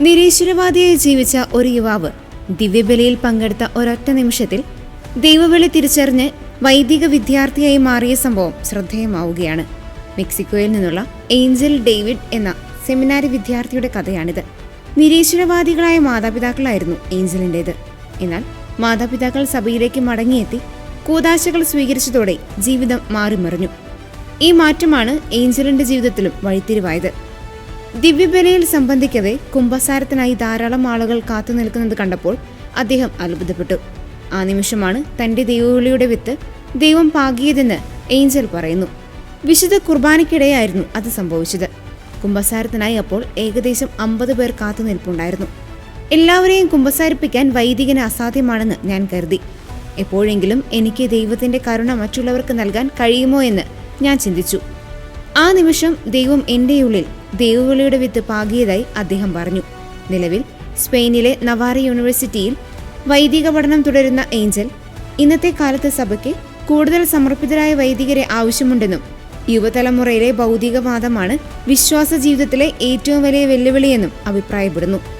നിരീശ്വരവാദിയായി ജീവിച്ച ഒരു യുവാവ് ദിവ്യബലിയിൽ പങ്കെടുത്ത ഒരൊറ്റ നിമിഷത്തിൽ ദൈവവിളി തിരിച്ചറിഞ്ഞ് വൈദിക വിദ്യാർത്ഥിയായി മാറിയ സംഭവം ശ്രദ്ധേയമാവുകയാണ്. മെക്സിക്കോയിൽ നിന്നുള്ള ഏഞ്ചൽ ഡേവിഡ് എന്ന സെമിനാരി വിദ്യാർത്ഥിയുടെ കഥയാണിത്. നിരീശ്വരവാദികളായ മാതാപിതാക്കളായിരുന്നു ഏഞ്ചലിന്റേത്. എന്നാൽ മാതാപിതാക്കൾ സഭയിലേക്ക് മടങ്ങിയെത്തി കൂതാശകൾ സ്വീകരിച്ചതോടെ ജീവിതം മാറിമറിഞ്ഞു. ഈ മാറ്റമാണ് ഏഞ്ചലിന്റെ ജീവിതത്തിലും വഴിത്തിരിവായത്. ദിവ്യബലിയിൽ സംബന്ധിക്കവെ കുംഭസാരത്തിനായി ധാരാളം ആളുകൾ കാത്തു നിൽക്കുന്നത് കണ്ടപ്പോൾ അദ്ദേഹം അത്ഭുതപ്പെട്ടു. ആ നിമിഷമാണ് തന്റെ ദൈവവിളിയുടെ വിത്ത് ദൈവം പാകിയതെന്ന് ഏഞ്ചൽ പറയുന്നു. വിശുദ്ധ കുർബാനയ്ക്കിടെയായിരുന്നു അത് സംഭവിച്ചത്. കുംഭസാരത്തിനായി അപ്പോൾ ഏകദേശം അമ്പത് പേർ കാത്തു നിൽപ്പുണ്ടായിരുന്നു. എല്ലാവരെയും കുമ്പസാരിപ്പിക്കാൻ വൈദികന് അസാധ്യമാണെന്ന് ഞാൻ കരുതി. എപ്പോഴെങ്കിലും എനിക്ക് ദൈവത്തിന്റെ കരുണ മറ്റുള്ളവർക്ക് നൽകാൻ കഴിയുമോ എന്ന് ഞാൻ ചിന്തിച്ചു. ആ നിമിഷം ദൈവം എന്റെ ഉള്ളിൽ ദൈവവിളിയുടെ വിത്ത് പാകിയതായി അദ്ദേഹം പറഞ്ഞു. നിലവിൽ സ്പെയിനിലെ നവാറി യൂണിവേഴ്സിറ്റിയിൽ വൈദിക പഠനം തുടരുന്ന ഏഞ്ചൽ ഇന്നത്തെ കാലത്ത് സഭയ്ക്ക് കൂടുതൽ സമർപ്പിതരായ വൈദികരെ ആവശ്യമുണ്ടെന്നും യുവതലമുറയിലെ ഭൗതികവാദമാണ് വിശ്വാസ ജീവിതത്തിലെ ഏറ്റവും വലിയ വെല്ലുവിളിയെന്നും അഭിപ്രായപ്പെടുന്നു.